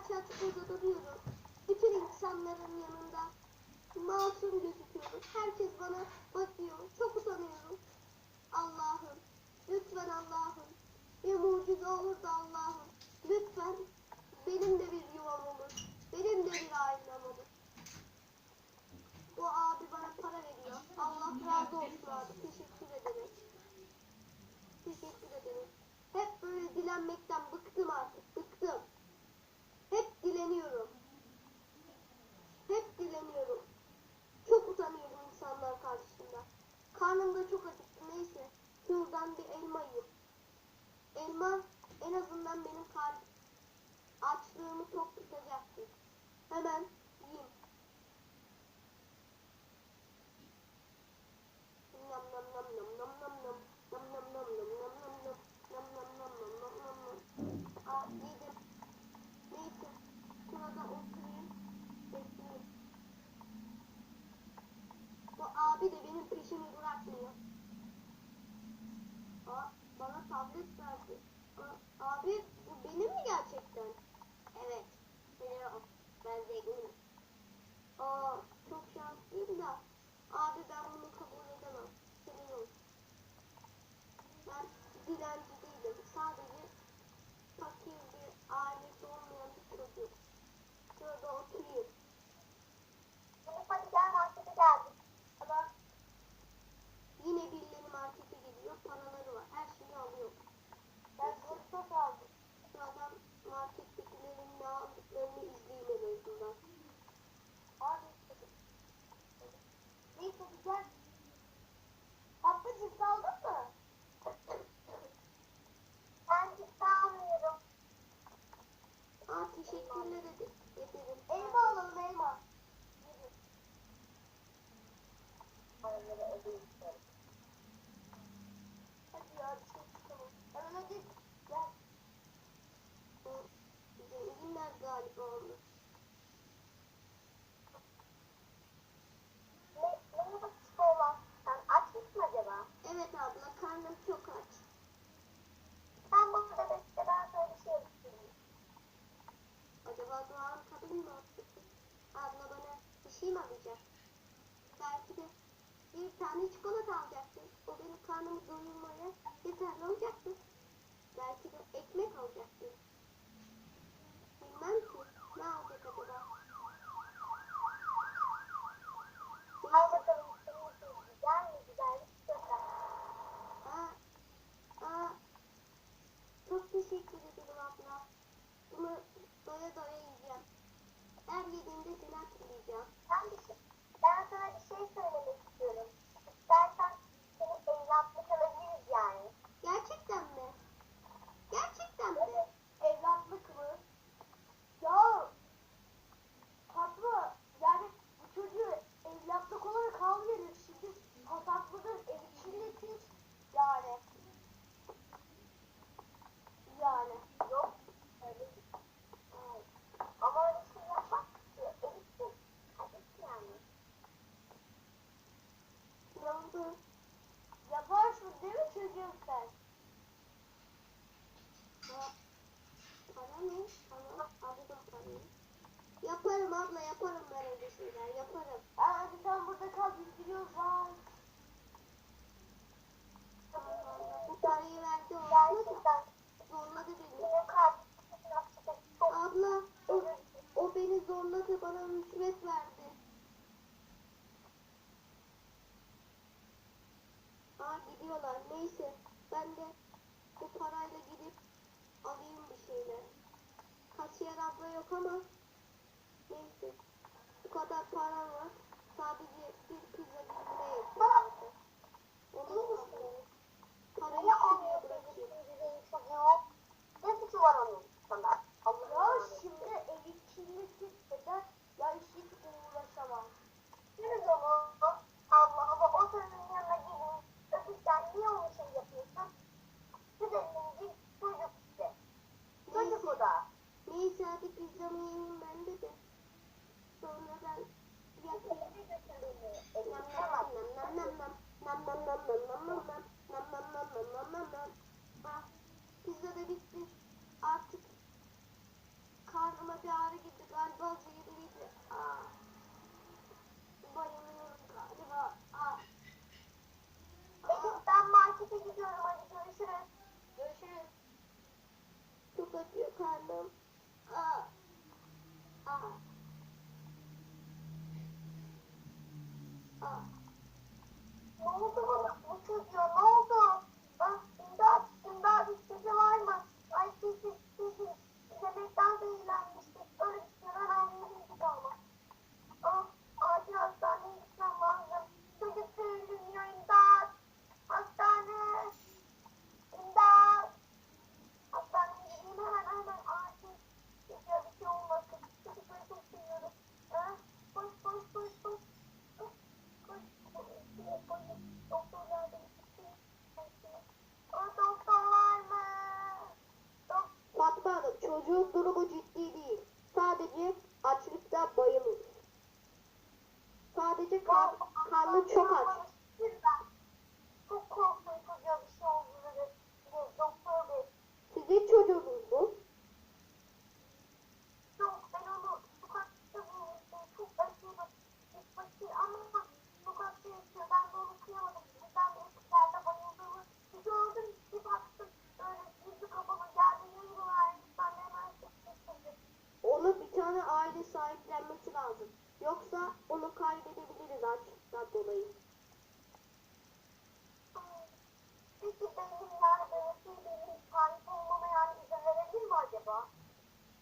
aç aç duruyorum. Bütün insanların yanında masum gözüküyorum. Herkes bana bakıyor. Çok utanıyorum. Allah'ım. Lütfen Allah'ım. Bir mucize olur da Allah'ım. Lütfen benim de bir yuvam olur. Benim de bir ailem olur. Bu abi bana para veriyor. Allah razı olsun abi. Teşekkür ederim. Teşekkür ederim. Hep böyle dilenmekten bıktım artık. Dileniyorum. Hep dileniyorum. Çok utanıyorum insanlar karşısında. Karnım da çok acıktı. Neyse. Şuradan bir elma yiyeyim. Elma en azından benim kar açlığımı tok tutacaktır. Hemen şekerle de yedim. Elma alalım elma. Hadi ya bir şey çıkalım. Hemen hadi gel. Ee, galiba olmuş. Doğan kadın mı? Abla bana bir şey mi alacak? Belki de bir tane çikolata alacaktı. O benim karnımı doyurmaya yeterli olacaktı. Belki de ekmek alacaktı. Bilmem ki. Ne alacak acaba? Al bakalım senin için güzel mi güzel bir çikolata. Aa, aa, çok teşekkür ederim abla. Bunu doya doya yiyeceğim. Yediğimde seni hatırlayacağım. Ben, bir şey, ben sana bir şey söylemek istiyorum. İstersen seni evlatlık alabiliriz yani. Gerçekten mi? Gerçekten mi? Evet, evlatlık mı? Ya Fatma yani bu çocuğu evlatlık olarak almıyoruz. Şimdi pasaklıdır ev içindesin yani. Yani. Yok. Öyle değil. Evet. Ama öyle şey yapmak istiyor. Elif'sin. Hadi yani. Ne oldu? Yaparsın değil mi çocuğum sen? Ha, para mı? Para. Aldım parayı. Yaparım abla yaparım ben öyle şeyler yaparım. Aa, hadi sen burada kal biz gidiyoruz. Allah, Bu parayı verdi oldu da zorladı beni. Abla o, o beni zorladı bana rüşvet verdi. Aa gidiyorlar neyse ben de bu parayla gidip alayım bir şeyler. Kasiyer abla yok ama neyse bu kadar param var. Sadece bir pizza dilimine yetiyor. Onu alayım. Parayı şuraya bırakayım. Ne suçu var onun sana? Allah şimdi ev içindesin eder. Ya hiç uğraşamam. galiba büyülüydü. Aa. Bayılıyorum galiba. Aa. Elif ben markete gidiyorum hadi görüşürüz. Görüşürüz. Çok acıyor karnım. Aa. Aa. Aa.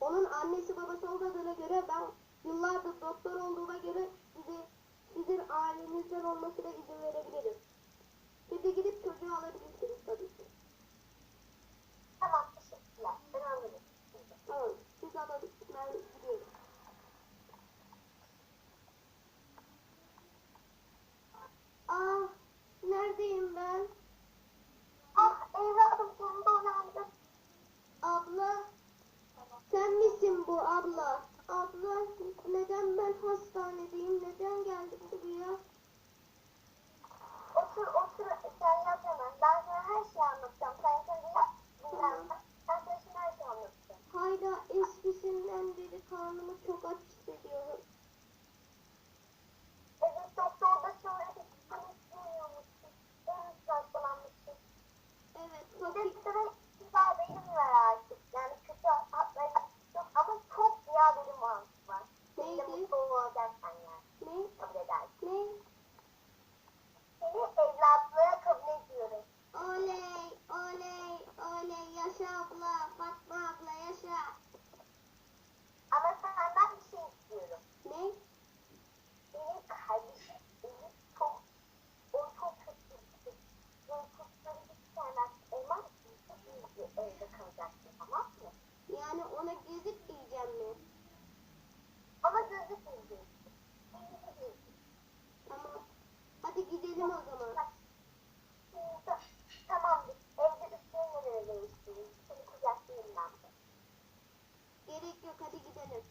Onun annesi babası olmadığına göre ben yıllardır doktor olduğuma göre size sizin ailenizden olmasına izin verebilirim. Şimdi gidip çocuğu alabilirsiniz tabii ki. Tamam teşekkürler. Ben alırım. Tamam siz alabilirsiniz. çok aç hissediyorum. Evet doktorda söyledi. Kanıtlamıyormuşsun. Ben hastalanmışsın. Evet. Bir de sıra güzel bölüm var artık. Yani kötü hatları yok ama çok güzel bölüm olmuş var. Neydi? Seni mutlu olacaksan yani. Ne? Ne? Seni evlatlığa kabul ediyorum. Oley, oley, oley. Yaşa abla. bizim o zaman. Tamamdır. Evde üstlerine öyle istiyorum. Seni kucaklayayım ben. Gerek yok hadi gidelim.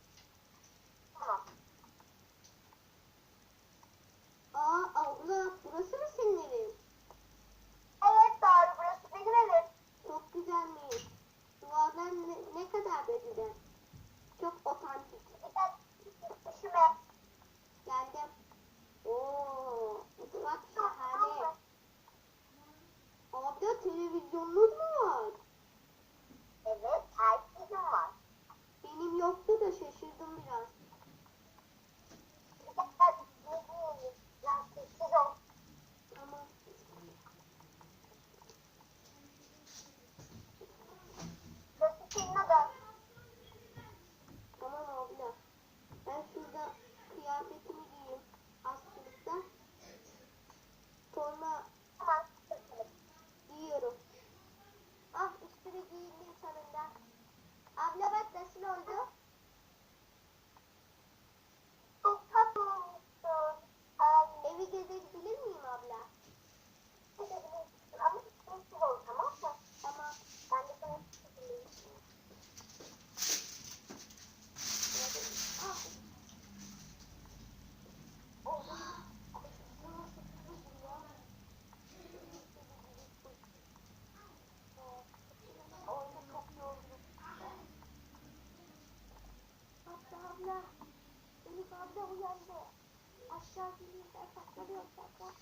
aşağı geliyor. Ben saklanıyorum. Saklan.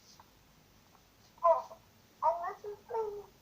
Anlatmayın.